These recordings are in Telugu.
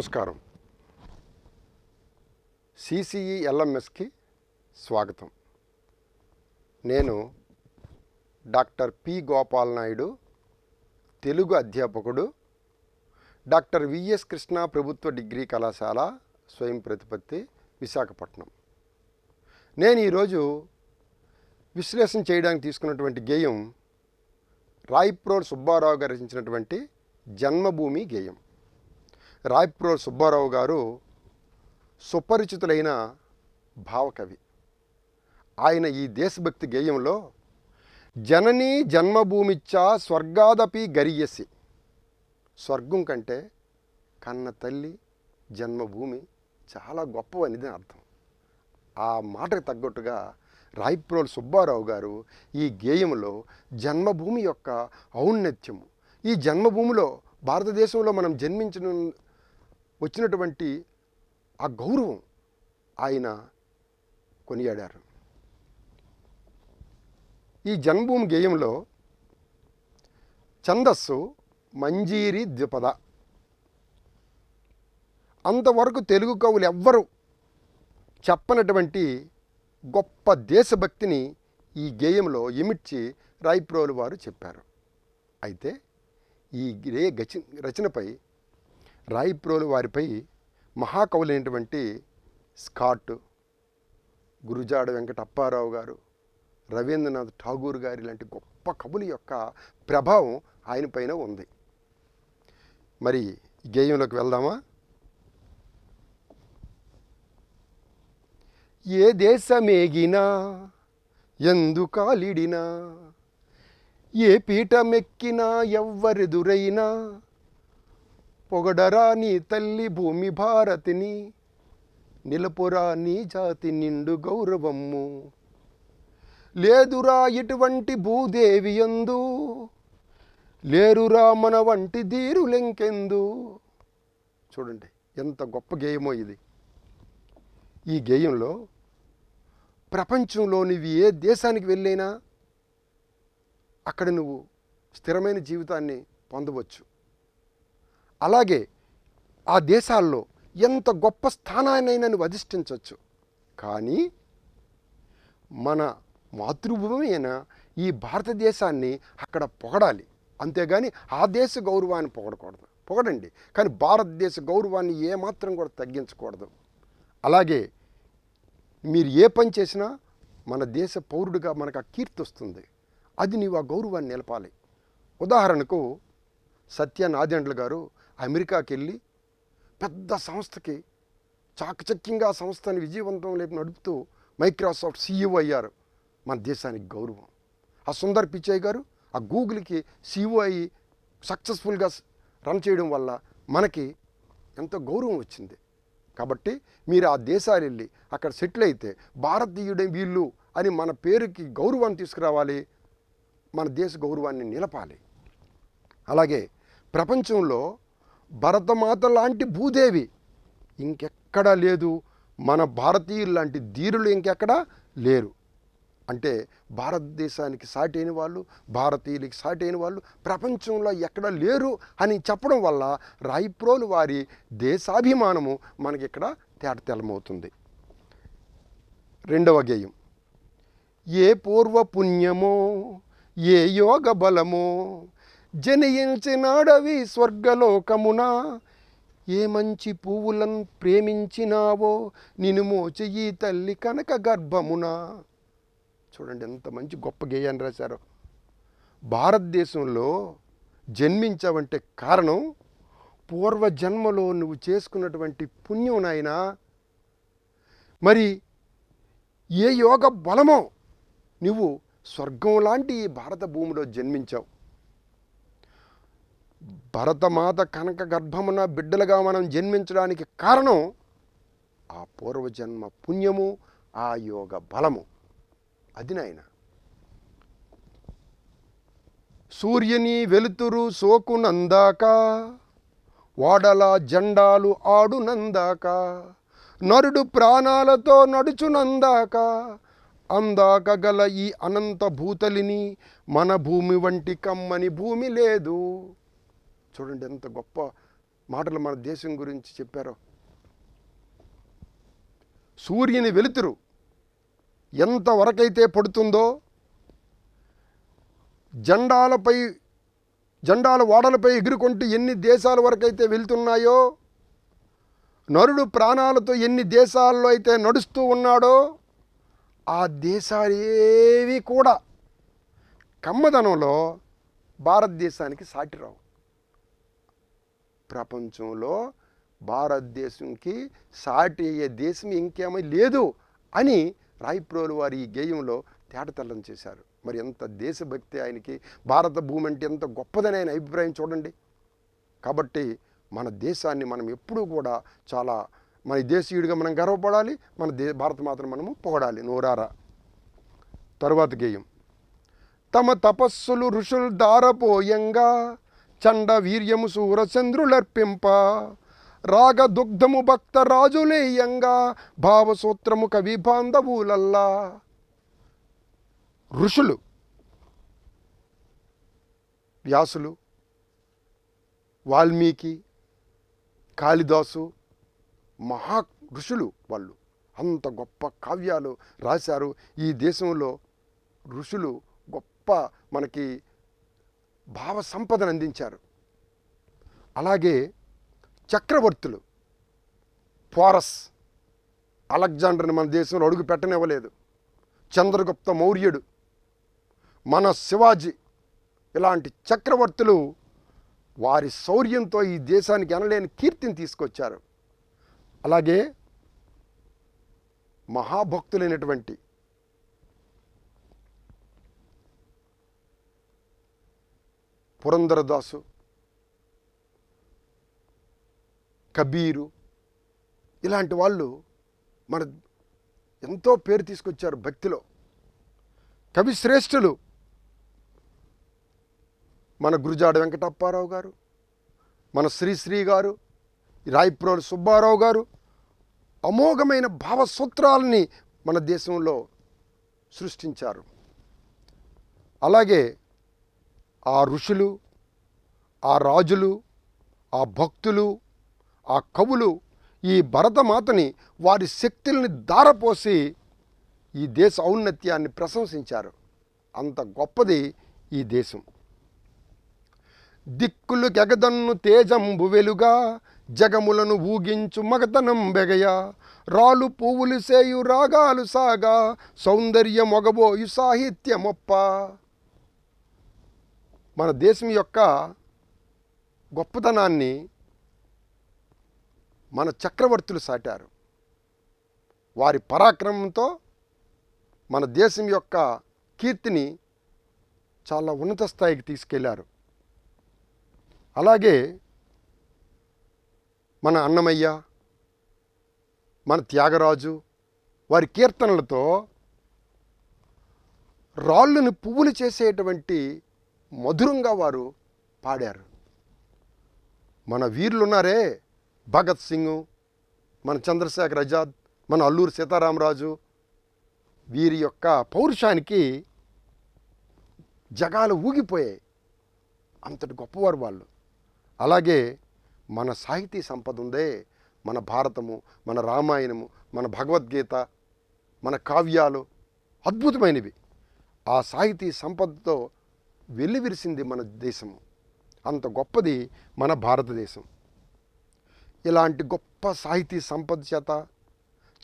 నమస్కారం. సిసిఈ ఎల్ఎంఎస్కి స్వాగతం. నేను డాక్టర్ పి గోపాల్ నాయుడు తెలుగు అధ్యాపకుడు డాక్టర్ విఎస్ కృష్ణ ప్రభుత్వ డిగ్రీ కళాశాల స్వయం ప్రతిపత్తి విశాఖపట్నం. నేను ఈరోజు విశ్లేషణ చేయడానికి తీసుకున్నటువంటి గేయం రాయిప్రోడ్ సుబ్బారావు గారు రచించినటువంటి జన్మభూమి గేయం. రాయప్రో సుబ్బారావు గారు సుపరిచితులైన భావకవి. ఆయన ఈ దేశభక్తి గేయంలో జననీ జన్మభూమిచ్చా స్వర్గాదపి గరియసి స్వర్గం కంటే కన్న తల్లి జన్మభూమి చాలా గొప్పవనిది అర్థం. ఆ మాటకు తగ్గట్టుగా రాయిప్రోల్ సుబ్బారావు గారు ఈ గేయంలో జన్మభూమి యొక్క ఔన్నత్యము. ఈ జన్మభూమిలో భారతదేశంలో మనం జన్మించిన వచ్చినటువంటి ఆ గౌరవం ఆయన కొనియాడారు. ఈ జన్మభూమి గేయంలో ఛందస్సు మంజీరి ద్విపద. అంతవరకు తెలుగు కవులు ఎవ్వరు చెప్పనటువంటి గొప్ప దేశభక్తిని ఈ గేయంలో ఇమిడ్చి రాయిప్రోలు వారు చెప్పారు. అయితే ఈ గే గచి రచనపై రాయిప్రోలు వారిపై మహాకవులైనటువంటి స్కాట్ గురుజాడ వెంకట అప్పారావు గారు రవీంద్రనాథ్ ఠాగూర్ గారి లాంటి గొప్ప కవుల యొక్క ప్రభావం ఆయన పైన ఉంది. మరి గేయంలోకి వెళ్దామా? ఏ దేశమేగినా ఎందు కాలిడినా ఏ పీఠమెక్కినా ఎవ్వరెదురైనా పొగడరా నీ తల్లి భూమి భారతిని నిలపురా నీ జాతి నిండు గౌరవము. లేదురా ఇటువంటి భూదేవి ఎందు లేరురా మన వంటి ధీరులెంకెందు చూడండి ఎంత గొప్ప గేయమో ఇది. ఈ గేయంలో ప్రపంచంలో నువ్వు ఏ దేశానికి వెళ్ళైనా అక్కడ నువ్వు స్థిరమైన జీవితాన్ని పొందవచ్చు. అలాగే ఆ దేశాల్లో ఎంత గొప్ప స్థానాన్నైనా నువ్వు అధిష్ఠించవచ్చు. కానీ మన మాతృభూమి అయిన ఈ భారతదేశాన్ని అక్కడ పొగడాలి. అంతేగాని ఆ దేశ గౌరవాన్ని పొగడకూడదు. పొగడండి. కానీ భారతదేశ గౌరవాన్ని ఏమాత్రం కూడా తగ్గించకూడదు. అలాగే మీరు ఏ పని చేసినా మన దేశ పౌరుడిగా మనకు ఆ కీర్తి వస్తుంది. అది నీవు ఆ గౌరవాన్ని నిలపాలి. ఉదాహరణకు సత్య నాదెండ్ల గారు అమెరికాకి వెళ్ళి పెద్ద సంస్థకి చాకచక్యంగా సంస్థని విజయవంతం లేపు నడుపుతూ మైక్రోసాఫ్ట్ సీఈఓ అయ్యారు. మన దేశానికి గౌరవం. ఆ సుందర్ పిచాయ్ గారు ఆ గూగుల్కి సీఈఓ అయ్యి సక్సెస్ఫుల్గా రన్ చేయడం వల్ల మనకి ఎంతో గౌరవం వచ్చింది. కాబట్టి మీరు ఆ దేశాలు వెళ్ళి అక్కడ సెటిల్ అయితే భారతీయుడే వీళ్ళు అని మన పేరుకి గౌరవాన్ని తీసుకురావాలి. మన దేశ గౌరవాన్ని నిలపాలి. అలాగే ప్రపంచంలో భరతమాత లాంటి భూదేవి. ఇంకెక్కడా లేదు. మన భారతీయులు లాంటి ధీరులు ఇంకెక్కడా లేరు. అంటే భారతదేశానికి సాటి అయిన వాళ్ళు భారతీయులకి సాటైన వాళ్ళు ప్రపంచంలో ఎక్కడ లేరు అని చెప్పడం వల్ల రాయిప్రోలు వారి దేశాభిమానము మనకి ఇక్కడ తేటతెల్లమవుతుంది. రెండవ గేయం. ఏ పూర్వ పుణ్యమో ఏ యోగ బలమో జనయించినాడవి స్వర్గలోకమున. ఏ మంచి పువ్వులను ప్రేమించినావో నిన్ను మోచి ఈ తల్లి కనక గర్భమున. చూడండి ఎంత మంచి గొప్ప గేయాన్ని రాశారు. భారతదేశంలో జన్మించావంటే కారణం పూర్వజన్మలో నువ్వు చేసుకున్నటువంటి పుణ్యం నాయనా. మరి ఏ యోగ బలమో నువ్వు స్వర్గం లాంటి ఈ భారత భూమిలో జన్మించావు. భరతమాత కనక గర్భమున బిడ్డలుగా మనం జన్మించడానికి కారణం ఆ పూర్వజన్మ పుణ్యము ఆ యోగ బలము. అది నాయన. సూర్యుని వెలుతురు సోకునందాక వాడల జెండాలు ఆడునందాక నరుడు ప్రాణాలతో నడుచునందాక అందాక గల ఈ అనంత భూతలిని మన భూమి వంటి కమ్మని భూమి లేదు. చూడండి ఎంత గొప్ప మాటలు మన దేశం గురించి చెప్పారో. సూర్యుని వెలుతురు ఎంతవరకైతే పడుతుందో జెండాలపై జెండాల ఓడలపై ఎగురుకుంటూ ఎన్ని దేశాల వరకైతే వెళ్తున్నాయో నరుడు ప్రాణాలతో ఎన్ని దేశాల్లో అయితే నడుస్తూ ఉన్నాడో ఆ దేశాలేవి కూడా కమ్మదనంలో భారతదేశానికి సాటిరావు. ప్రపంచంలో భారతదేశంకి సాటి అయ్యే దేశం ఇంకేమీ లేదు అని రాయప్రోలు వారి ఈ గేయంలో తేటతెల్లం చేశారు. మరి ఎంత దేశభక్తి ఆయనకి భారత భూమి అంటే ఎంత గొప్పదని ఆయన అభిప్రాయం చూడండి. కాబట్టి మన దేశాన్ని మనం ఎప్పుడూ కూడా చాలా మన దేశీయుడిగా మనం గర్వపడాలి మన దే భారత మాత్రం మనము పొగడాలి. నోరారా. తరువాత గేయం. తమ తపస్సులు ఋషులు దారపోయంగా చండ వీర్యము సూరచంద్రులర్పింప రాగ దుగ్ధము భక్త రాజులేయంగా భావసూత్రము కవి బాంధవులల్లా. ఋషులు వ్యాసులు వాల్మీకి కాళిదాసు మహా ఋషులు వాళ్ళు. అంత గొప్ప కావ్యాలు రాశారు. ఈ దేశంలో ఋషులు గొప్ప మనకి భావ సంపదను అందించారు అలాగే చక్రవర్తులు పోరస్ అలెగ్జాండర్ని మన దేశంలో అడుగు పెట్టనివ్వలేదు. చంద్రగుప్త మౌర్యుడు మన శివాజీ ఇలాంటి చక్రవర్తులు వారి శౌర్యంతో ఈ దేశానికి అనలేని కీర్తిని తీసుకొచ్చారు. అలాగే మహాభక్తులైనటువంటి పురంధరదాసు కబీరు ఇలాంటి వాళ్ళు మన ఎంతో పేరు తీసుకొచ్చారు భక్తిలో. కవి శ్రేష్ఠులు మన గురుజాడ వెంకటప్పారావు గారు మన శ్రీశ్రీ గారు రాయప్రోలు సుబ్బారావు గారు అమోఘమైన భావసూత్రాలని మన దేశంలో సృష్టించారు. అలాగే ఆ ఋషులు ఆ రాజులు ఆ భక్తులు ఆ కవులు ఈ భరతమాతని వారి శక్తుల్ని దారపోసి ఈ దేశ ఔన్నత్యాన్ని ప్రశంసించారు. అంత గొప్పది ఈ దేశం. దిక్కులు గెగదన్ను తేజంబు వెలుగా జగములను ఊగించు మగతనం బెగయ. రాలు పువ్వులు సేయు రాగాలు సాగా సౌందర్య మొగబోయు సాహిత్యమొప్ప. మన దేశం యొక్క గొప్పతనాన్ని మన చక్రవర్తులు సాటారు. వారి పరాక్రమంతో మన దేశం యొక్క కీర్తిని చాలా ఉన్నత స్థాయికి తీసుకెళ్ళారు. అలాగే మన అన్నమయ్య మన త్యాగరాజు వారి కీర్తనలతో రాళ్ళను పువ్వులు చేసేటువంటి మధురంగా వారు పాడారు. మన వీరులు ఉన్నారే భగత్ సింగ్ మన చంద్రశేఖర్ ఆజాద్ మన అల్లూరు సీతారామరాజు. వీరి యొక్క పౌరుషానికి జగాలు ఊగిపోయాయి. అంతటి గొప్పవారు వాళ్ళు. అలాగే మన సాహితీ సంపద ఉందే మన భారతము మన రామాయణము మన భగవద్గీత మన కావ్యాలు అద్భుతమైనవి. ఆ సాహితీ సంపదతో వెల్లివిరిసింది మన దేశము. అంత గొప్పది మన భారతదేశం. ఇలాంటి గొప్ప సాహితీ సంపద చేత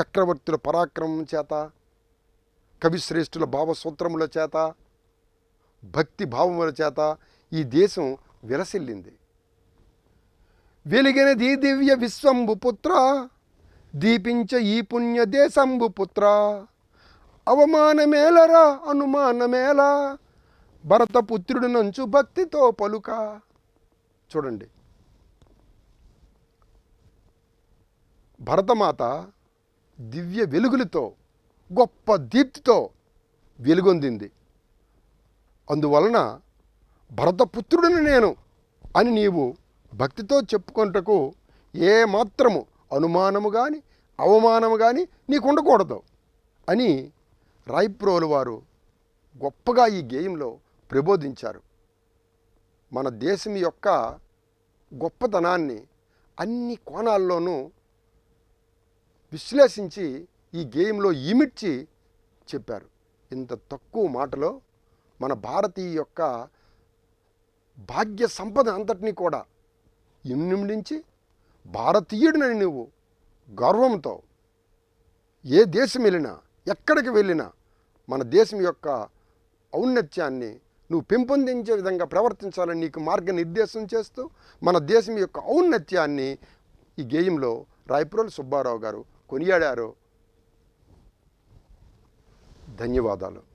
చక్రవర్తుల పరాక్రమం చేత కవిశ్రేష్ఠుల భావసూత్రముల చేత భక్తి భావముల చేత ఈ దేశం విరసిల్లింది వెలిగినది దివ్య విశ్వంబు పుత్ర దీపించ ఈ పుణ్య దేశంబు పుత్ర. అవమానమేలరా అనుమానమేలా భరత పుత్రుడి నంచు భక్తితో పలుక. చూడండి. భరతమాత దివ్య వెలుగులతో గొప్ప దీప్తితో వెలుగొందింది. అందువలన భరతపుత్రుడిని నేను అని నీవు భక్తితో చెప్పుకొనుటకు ఏ మాత్రము అనుమానము కానీ అవమానము కానీ నీకు ఉండకూడదు అని రాయప్రోలు వారు గొప్పగా ఈ గేయంలో ప్రబోధించారు. మన దేశం యొక్క గొప్పతనాన్ని అన్ని కోణాల్లోనూ విశ్లేషించి ఈ గేమ్లో ఇమిడ్చి చెప్పారు. ఇంత తక్కువ మాటలో మన భారతీయ యొక్క భాగ్య సంపద అంతటినీ కూడా ఇమిడించి భారతీయుడినని నువ్వు గర్వంతో ఏ దేశం వెళ్ళినా ఎక్కడికి వెళ్ళినా మన దేశం యొక్క ఔన్నత్యాన్ని నువ్వు పెంపొందించే విధంగా ప్రవర్తించాలని నీకు మార్గనిర్దేశం చేస్తూ మన దేశం యొక్క ఔన్నత్యాన్ని ఈ గేయంలో రాయపురోలు సుబ్బారావు గారు కొనియాడారు. ధన్యవాదాలు.